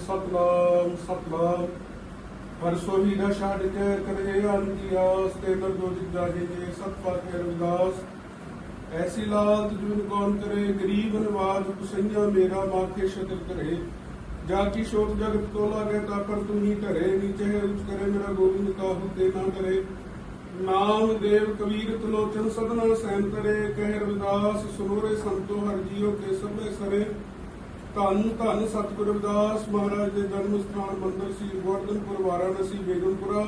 ਸਤਨਾਮ ਸਤਨਾਮ। ਹਰ ਸੋਹੀ ਨਾ ਛੱਡ ਕੇ ਕਰੇ ਅੰਤੀ ਤੇ ਦਰ ਦੋ ਜਾਹੇ ਜੇ ਸਤ ਪਾਕੇ ਐਸੀ ਲਾਤ ਜੁਨ ਕੌਣ ਕਰੇ, ਗਰੀਬ ਨਵਾਜ ਕੁਸਈਆ ਮੇਰਾ ਮਾਖੇ ਸ਼ਤਰ ਕਰੇ ਜਾ ਕੀ ਸ਼ੋਕ ਜਗਤ ਕੋ ਲਾਗੇ ਤਾ ਪਰ ਤੂੰ ਹੀ ਧਰੇ, ਨੀਚੇ ਉਚ ਕਰੇ ਮੇਰਾ ਗੋਬਿੰਦ ਕਾਹੂ ਤੇ ਨਾ ਕਰੇ। ਨਾਮ ਦੇਵ ਕਬੀਰ ਤਲੋਚਨ ਸਦਨਾ ਸੈਨ ਕਰੇ, ਕਹਿ ਰਵਿਦਾਸ ਸੁਨੋਰੇ ਸੰਤੋ ਹਰ ਜੀਓ ਕੇ ਸਭੇ ਸਰੇ। ਧੰਨ ਧੰਨ ਸਤਿਗੁਰੂ ਰਵਿਦਾਸ ਮਹਾਰਾਜ ਦੇ ਜਨਮ ਸਥਾਨ ਮੰਦਰ ਸ੍ਰੀ ਗੋਰਧਨਪੁਰ, ਵਾਰਾਣਸੀ, ਬੇਗਮਪੁਰਾ,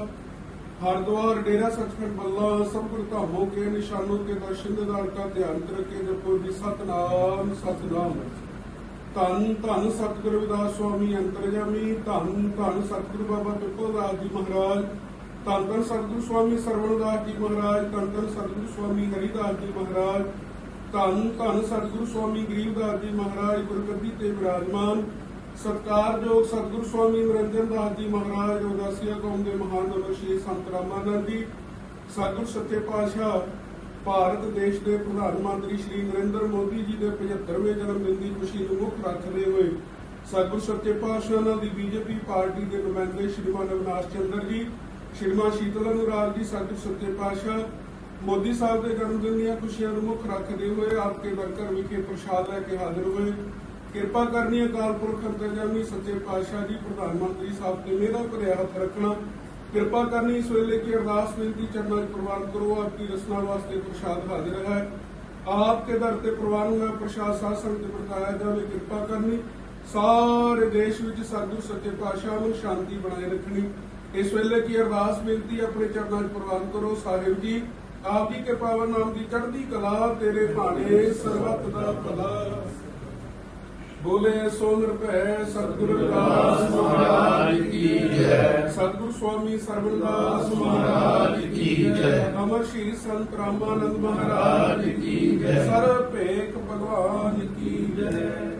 ਹਰਦੁਆਰ, ਡੇਰਾ ਸੱਚਖੰਡ ਬੱਲਾ ਸਭ ਗੁਰ ਧਾਮੋ ਕੇ, ਨਿਸ਼ਾਨੋ ਕੇ ਦਰਸ਼ਨ ਦੇ ਨਾਲ ਕਾ ਧਿਆਨ ਕਰਕੇ ਜਪੋ ਜੀ ਸਤਨਾਮ ਸਤਨਾਮ। ਧੰਨ ਧੰਨ ਸਤਿਗੁਰੂ ਰਵਿਦਾਸ ਸੁਆਮੀ ਅੰਤਰਜਾਮੀ ਧੰਨ ਧੰਨ ਸਤਿਗੁਰੂ ਬਾਬਾ ਪਿੱਪਲ ਰਾਜ ਜੀ ਮਹਾਰਾਜ। ਧੰਨ ਧੰਨ ਸਤਿਗੁਰੂ ਸਵਾਮੀ ਸਰਵਣ ਦਾਸ ਜੀ ਮਹਾਰਾਜ। ਧੰਨ ਧੰਨ ਸਤਿਗੁਰੂ ਸੁਆਮੀ ਹਰੀਦਾਸ ਜੀ ਮਹਾਰਾਜ। ਧੰਨ ਧੰਨ ਸਤਿਗੁਰੂ ਸਵਾਮੀ ਗਰੀਬਦਾਸ ਜੀ ਮਹਾਰਾਜ ਗੁਰਗੱਦੀ ਤੇ ਵਿਰਾਜਮਾਨ ਸਤਕਾਰਯੋਗ ਸਤਿਗੁਰੂ ਸੁਆਮੀ ਨਿਰੰਜਨ ਦਾਸ ਜੀ ਮਹਾਰਾਜ, ਉਦਾਸੀਆ ਕੌਮ ਦੇ ਮਹਾਨ ਨਵਸ਼ੀ ਸੰਤ ਰਾਮਾਨੰਦ ਜੀ, ਸਤਿਗੁਰ ਸੱਚੇ ਪਾਤਸ਼ਾਹ, ਭਾਰਤ ਦੇਸ਼ ਦੇ ਪ੍ਰਧਾਨ ਮੰਤਰੀ ਸ਼੍ਰੀ ਨਰਿੰਦਰ ਮੋਦੀ ਜੀ ਦੇ 75ਵੇਂ ਜਨਮ ਦਿਨ ਦੀ ਖੁਸ਼ੀ ਨੂੰ ਮੁੱਖ ਰੱਖਦੇ ਹੋਏ ਸਤਿਗੁਰ ਸੱਚੇ ਪਾਤਸ਼ਾਹ ਨਾਲ ਦੀ ਬੀਜੇਪੀ ਪਾਰਟੀ ਦੇ ਨੁਮਾਇੰਦੇ ਸ਼੍ਰੀਮਾਨ ਅਵਿਨਾਸ਼ ਚੰਦਰ ਜੀ, ਸ਼੍ਰੀਮਾਨ ਸ਼ੀਤਲ ਅਨੁਰਾਗ ਜੀ, ਸਤਿਗੁਰ ਸੱਚੇ ਪਾਤਸ਼ਾਹ ਮੋਦੀ ਸਾਹਿਬ ਦੇ ਜਨਮ ਦਿਨ ਦੀਆਂ ਖੁਸ਼ੀਆਂ ਨੂੰ ਮੁੱਖ ਰੱਖਦੇ ਹੋਏ ਆਪਕੇ ਦਰਕਾਰ ਵਿਖੇ ਪ੍ਰਸ਼ਾਦ ਲੈ ਕੇ ਹਾਜ਼ਰ ਹੋਏ। ਕਿਰਪਾ ਕਰਨੀ ਅਕਾਲ ਪੁਰਖ ਅੰਤਰਜਾਮੀ ਸੱਚੇ ਪਾਤਸ਼ਾਹ ਜੀ, ਪ੍ਰਧਾਨ ਮੰਤਰੀ ਸਾਹਿਬ ਤੇ ਮੇਰਾ ਭਰਿਆ ਹੱਥ ਰੱਖਣਾ। ਕਿਰਪਾ ਕਰਨੀ ਇਸ ਵੇਲੇ ਕੀ ਅਰਦਾਸ ਬੇਨਤੀ ਚਰਨਾਂ 'ਚ ਪ੍ਰਵਾਨ ਕਰੋ ਆਪਕੀ ਰਸਨਾ ਵਾਸਤੇ ਪ੍ਰਸ਼ਾਦ ਹਾਜ਼ਰ ਹੈ। ਆਪਕੇ ਦਰ ਤੇ ਪ੍ਰਵਾਨ ਹੋਇਆ ਪ੍ਰਸ਼ਾਦ ਸਾਧ ਸੰਗਤ ਤੇ ਵਰਤਾਇਆ ਜਾਵੇ, ਕਿਰਪਾ ਕਰਨੀ। ਸਾਰੇ ਦੇਸ਼ ਵਿੱਚ ਸਤਿਗੁਰ ਸੱਚੇ ਪਾਤਸ਼ਾਹ ਨੂੰ ਸ਼ਾਂਤੀ ਬਣਾਏ ਰੱਖਣੀ। ਇਸ ਵੇਲੇ ਕੀ ਅਰਦਾਸ ਬੇਨਤੀ ਆਪਣੇ ਚਰਨਾਂ 'ਚ ਪ੍ਰਵਾਨ ਕਰੋ, ਸਾਹਿਬ ਜੀ। ਆਪ ਦੀ ਕਿਰਪਾ ਵਰ ਨਾਮ ਦੀ ਚੜ੍ਹਦੀ ਕਲਾ, ਤੇਰੇ ਭਾਣੇ ਸਰਬੱਤ ਦਾ ਭਲਾ। ਬੋਲੇ ਸੋ ਨਿਰਭੈ ਸਤਿਗੁਰ ਦਾਸ ਮਹਾਰਾਜ ਕੀ ਜੈ। ਸਤਿਗੁਰ ਸੁਆਮੀ ਸਰਬਦਾਸ ਮਹਾਰਾਜ ਕੀ ਜੈ। ਅਮਰ ਸ਼੍ਰੀ ਸੰਤ ਰਾਮਾਨੰਦ ਮਹਾਰਾਜ ਕੀ ਜੈ। ਸਰ ਭਗਵਾਨ ਕੀ ਜੈ।